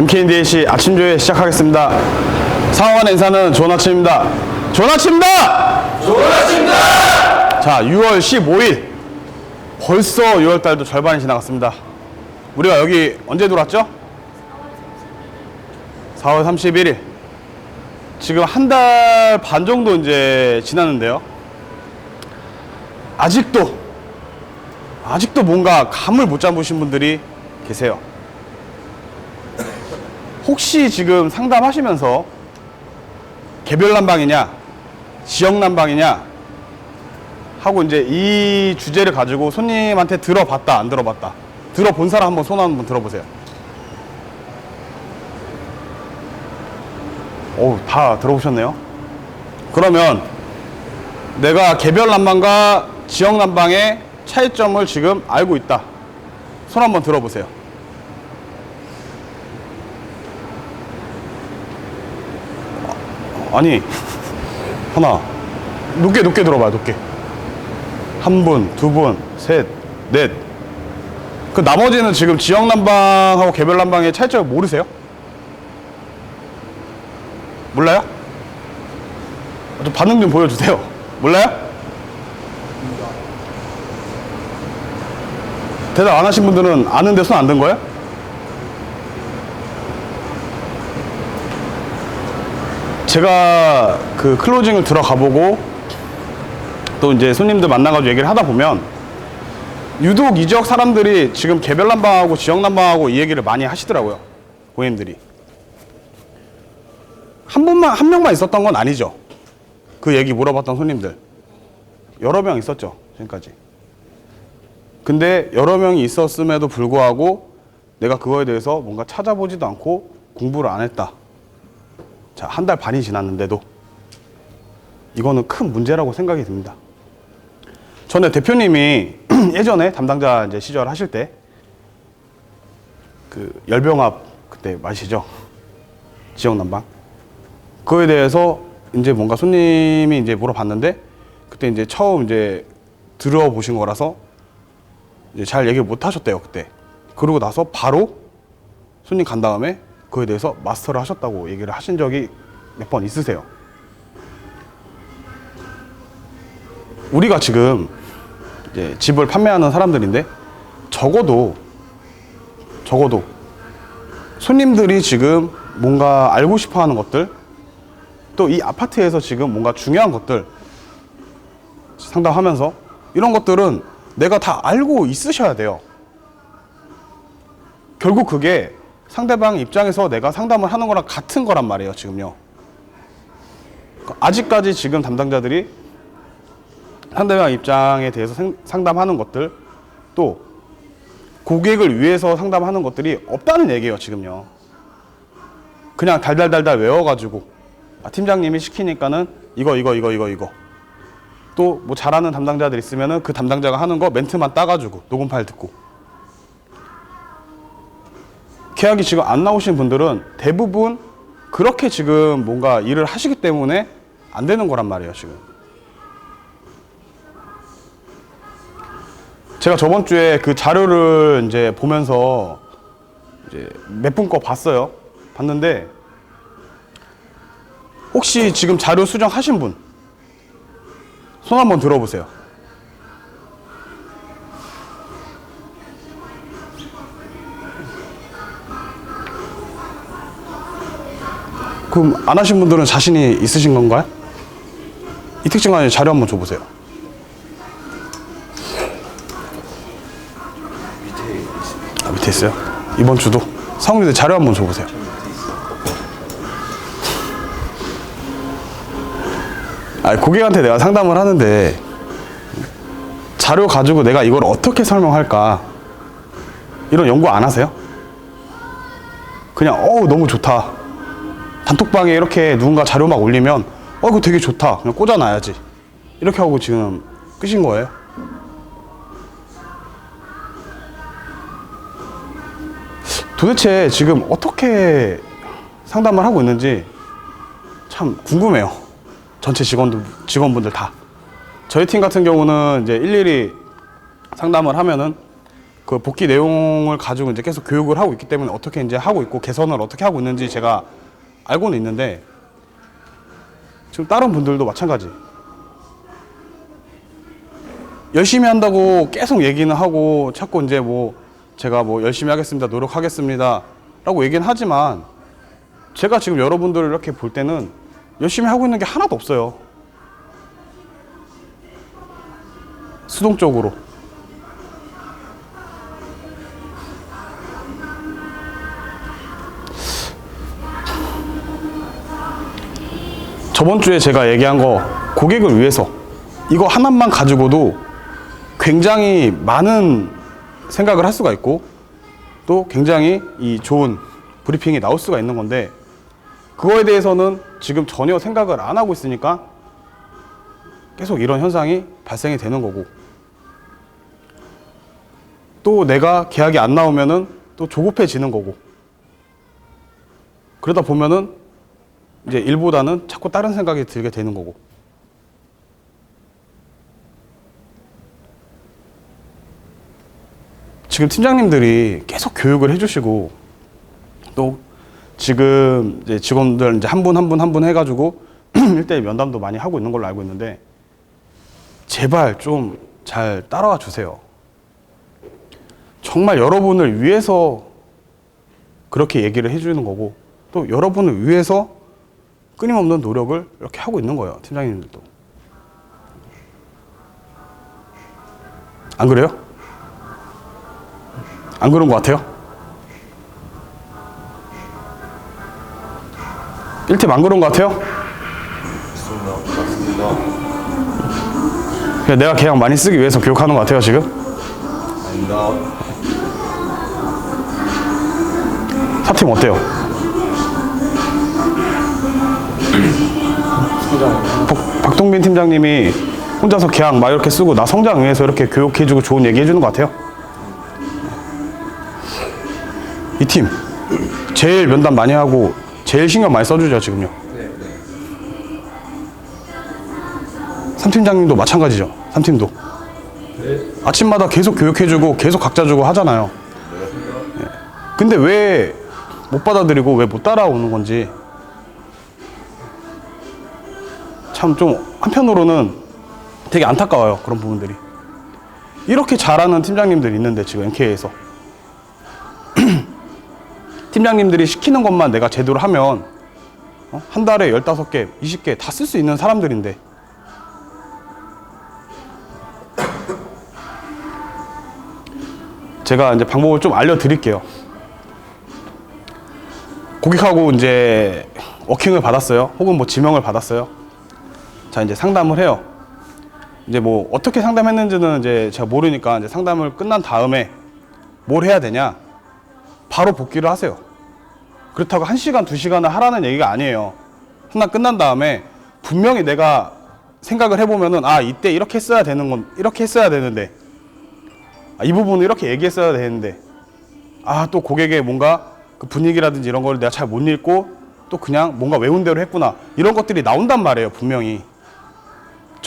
MKNDAC 아침 조회 시작하겠습니다. 상황 인사는 좋은 아침입니다. 좋은 아침입니다! 좋은 아침입니다! 자, 6월 15일. 벌써 6월 달도 절반이 지나갔습니다. 우리가 여기 언제 들어왔죠? 4월 31일. 지금 한 달 반 정도 이제 지났는데요. 아직도, 아직도 뭔가 감을 못 잡으신 분들이 계세요. 혹시 지금 상담하시면서 개별 난방이냐, 지역 난방이냐 하고 이제 이 주제를 가지고 손님한테 들어봤다, 안 들어봤다. 들어본 사람 한번 손 한번 들어보세요. 오, 다 들어보셨네요. 그러면 내가 개별 난방과 지역 난방의 차이점을 지금 알고 있다. 손 한번 들어보세요. 아니 하나 높게 높게 들어봐요 높게 한 분, 두 분, 셋, 넷. 그 나머지는 지금 지역 난방하고 개별 난방의 차이점을 모르세요? 몰라요? 좀 반응 좀 보여주세요. 몰라요? 대답 안 하신 분들은 아는데 손 안 든 거예요? 제가 그 클로징을 들어가 보고 또 이제 손님들 만나가지고 얘기를 하다 보면 유독 이 지역 사람들이 지금 개별 난방하고 지역 난방하고 이 얘기를 많이 하시더라고요. 고객님들이. 한 분만, 한 명만 있었던 건 아니죠. 그 얘기 물어봤던 손님들. 여러 명 있었죠. 지금까지. 근데 여러 명이 있었음에도 불구하고 내가 그거에 대해서 뭔가 찾아보지도 않고 공부를 안 했다. 자, 한 달 반이 지났는데도 이거는 큰 문제라고 생각이 듭니다. 전에 대표님이 예전에 담당자 이제 시절 하실 때 그 열병합 그때 마시죠? 지역 난방. 그거에 대해서 이제 뭔가 손님이 이제 물어봤는데 그때 이제 처음 이제 들어보신 거라서 이제 잘 얘기를 못 하셨대요, 그때. 그러고 나서 바로 손님 간 다음에 그거에 대해서 마스터를 하셨다고 얘기를 하신 적이 몇 번 있으세요. 우리가 지금 집을 판매하는 사람들인데 적어도 적어도 손님들이 지금 뭔가 알고 싶어 하는 것들 또 이 아파트에서 지금 뭔가 중요한 것들 상담하면서 이런 것들은 내가 다 알고 있으셔야 돼요. 결국 그게 상대방 입장에서 내가 상담을 하는 거랑 같은 거란 말이에요, 지금요. 아직까지 지금 담당자들이 상대방 입장에 대해서 생- 상담하는 것들 또 고객을 위해서 상담하는 것들이 없다는 얘기예요, 지금요. 그냥 달달달달 외워가지고 아, 팀장님이 시키니까는 이거 이거 이거 이거 이거. 또 뭐 잘하는 담당자들 있으면은 그 담당자가 하는 거 멘트만 따가지고 녹음 파일 듣고. 계약이 지금 안 나오신 분들은 대부분 그렇게 지금 뭔가 일을 하시기 때문에 안 되는 거란 말이에요, 지금. 제가 저번 주에 그 자료를 이제 보면서 이제 몇 분 거 봤어요. 봤는데 혹시 지금 자료 수정하신 분? 손 한번 들어보세요. 그럼 안 하신 분들은 자신이 있으신 건가요? 이특증 안에 자료 한번 줘보세요. 아, 밑에 있어요? 이번 주도? 상훈이들 자료 한번 줘보세요. 아, 고객한테 내가 상담을 하는데 자료 가지고 내가 이걸 어떻게 설명할까? 이런 연구 안 하세요? 그냥 어우 너무 좋다. 단톡방에 이렇게 누군가 자료 막 올리면 어 이거 되게 좋다. 그냥 꽂아놔야지. 이렇게 하고 지금 끄신 거예요. 도대체 지금 어떻게 상담을 하고 있는지 참 궁금해요. 전체 직원들, 직원분들 다. 저희 팀 같은 경우는 이제 일일이 상담을 하면은 그 복귀 내용을 가지고 이제 계속 교육을 하고 있기 때문에 어떻게 이제 하고 있고 개선을 어떻게 하고 있는지 제가 알고는 있는데 지금 다른 분들도 마찬가지. 열심히 한다고 계속 얘기는 하고 자꾸 이제 뭐 제가 뭐 열심히 하겠습니다, 노력하겠습니다 라고 얘기는 하지만 제가 지금 여러분들을 이렇게 볼 때는 열심히 하고 있는 게 하나도 없어요. 수동적으로. 저번 주에 제가 얘기한 거 고객을 위해서 이거 하나만 가지고도 굉장히 많은 생각을 할 수가 있고 또 굉장히 이 좋은 브리핑이 나올 수가 있는 건데 그거에 대해서는 지금 전혀 생각을 안 하고 있으니까 계속 이런 현상이 발생이 되는 거고 또 내가 계약이 안 나오면은 또 조급해지는 거고 그러다 보면은 이제 일보다는 자꾸 다른 생각이 들게 되는 거고 지금 팀장님들이 계속 교육을 해주시고 또 지금 이제 직원들 이제 한 분 한 분 한 분 해가지고 일대일 면담도 많이 하고 있는 걸로 알고 있는데 제발 좀 잘 따라와 주세요. 정말 여러분을 위해서 그렇게 얘기를 해주는 거고 또 여러분을 위해서 끊임없는 노력을 이렇게 하고 있는 거예요. 팀장님들도. 안 그래요? 안 그런 것 같아요? 1팀 안 그런 것 같아요? 내가 계약 많이 쓰기 위해서 교육하는 것 같아요 지금? 아닙니다. 4팀 어때요? 박, 박동빈 팀장님이 혼자서 계약 막 이렇게 쓰고 나 성장 위해서 이렇게 교육해주고 좋은 얘기 해주는 것 같아요? 이 팀 제일 면담 많이 하고 제일 신경 많이 써주죠 지금요 삼 팀장님도 마찬가지죠 삼 팀도 아침마다 계속 교육해주고 계속 각자 주고 하잖아요 예. 근데 왜 못 받아들이고 왜 못 따라오는 건지 참 좀 한편으로는 되게 안타까워요 그런 부분들이 이렇게 잘하는 팀장님들이 있는데 지금 NK에서 팀장님들이 시키는 것만 내가 제대로 하면 어? 한 달에 15개, 20개 다 쓸 수 있는 사람들인데 제가 이제 방법을 좀 알려드릴게요. 고객하고 이제 워킹을 받았어요. 혹은 뭐 지명을 받았어요. 자, 이제 상담을 해요. 이제 뭐 어떻게 상담했는지는 이제 제가 모르니까 이제 상담을 끝난 다음에 뭘 해야 되냐? 바로 복귀를 하세요. 그렇다고 한 시간 두 시간을 하라는 얘기가 아니에요. 하나 끝난 다음에 분명히 내가 생각을 해보면은 아, 이때 이렇게 했어야 되는 건, 이렇게 했어야 되는데 아, 이 부분은 이렇게 얘기했어야 되는데 아, 또 고객의 뭔가 그 분위기라든지 이런 걸 내가 잘 못 읽고 또 그냥 뭔가 외운 대로 했구나. 이런 것들이 나온단 말이에요, 분명히.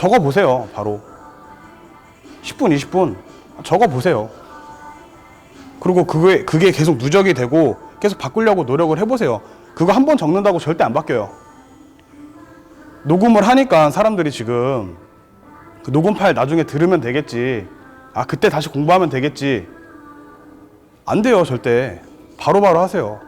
적어 보세요, 바로. 10분, 20분. 적어 보세요. 그리고 그게, 그게 계속 누적이 되고 계속 바꾸려고 노력을 해보세요. 그거 한 번 적는다고 절대 안 바뀌어요. 녹음을 하니까 사람들이 지금 그 녹음 파일 나중에 들으면 되겠지. 아, 그때 다시 공부하면 되겠지. 안 돼요, 절대. 바로바로 하세요.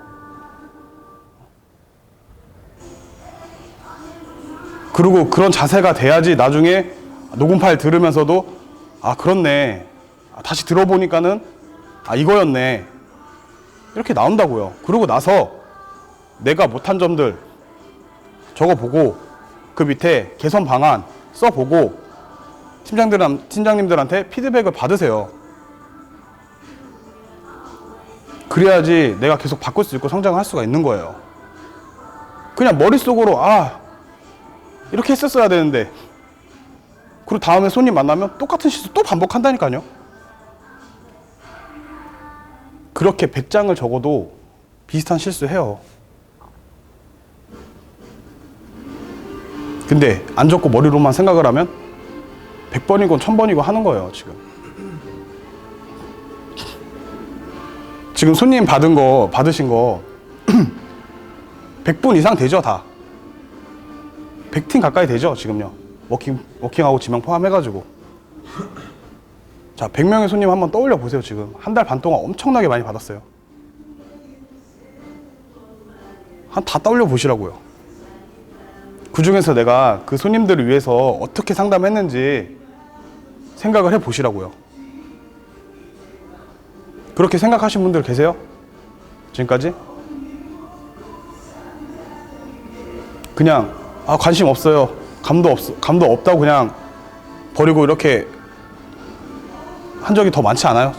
그리고 그런 자세가 돼야지 나중에 녹음 파일 들으면서도 아, 그렇네. 아, 다시 들어보니까는 아, 이거였네. 이렇게 나온다고요. 그러고 나서 내가 못한 점들 적어보고 그 밑에 개선 방안 써보고 팀장들, 팀장님들한테 피드백을 받으세요. 그래야지 내가 계속 바꿀 수 있고 성장할 수가 있는 거예요. 그냥 머릿속으로, 아, 이렇게 했었어야 되는데. 그리고 다음에 손님 만나면 똑같은 실수 또 반복한다니까요. 그렇게 100장을 적어도 비슷한 실수 해요. 근데 안 적고 머리로만 생각을 하면 100번이고 1000번이고 하는 거예요, 지금. 지금 손님 받은 거 받으신 거 100분 이상 되죠 다 100팀 가까이 되죠 지금요. 워킹, 워킹하고 지명 포함해가지고. 자 100명의 손님 한번 떠올려 보세요 지금. 한 달 반 동안 엄청나게 많이 받았어요. 한 다 떠올려 보시라고요. 그 중에서 내가 그 손님들을 위해서 어떻게 상담했는지 생각을 해 보시라고요. 그렇게 생각하신 분들 계세요? 지금까지? 그냥 아 관심 없어요. 감도 없 감도 없다고 그냥 버리고 이렇게 한 적이 더 많지 않아요?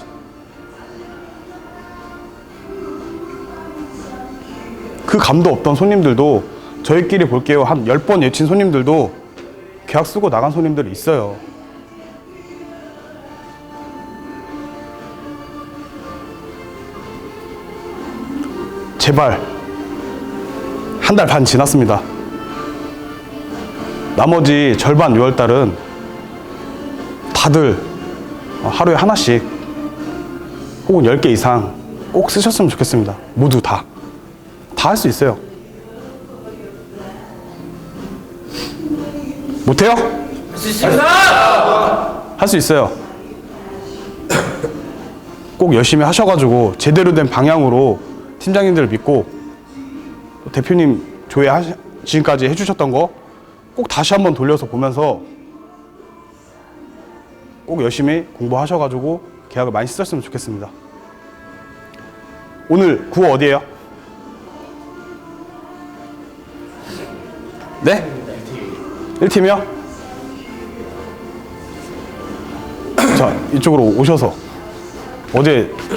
그 감도 없던 손님들도 저희끼리 볼게요. 한 10번 예친 손님들도 계약 쓰고 나간 손님들이 있어요. 제발 한 달 반 지났습니다. 나머지 절반 6월달은 다들 하루에 하나씩 혹은 10개 이상 꼭 쓰셨으면 좋겠습니다. 모두 다. 다 할 수 있어요. 못해요? 할 수 있어요. 꼭 열심히 하셔가지고 제대로 된 방향으로 팀장님들을 믿고 또 대표님 조회 지금까지 해주셨던 거 꼭 다시 한번 돌려서 보면서 꼭 열심히 공부하셔가지고 계약을 많이 쓰셨으면 좋겠습니다. 오늘 구호 어디에요? 네? 1팀이요? 자, 이쪽으로 오셔서 어제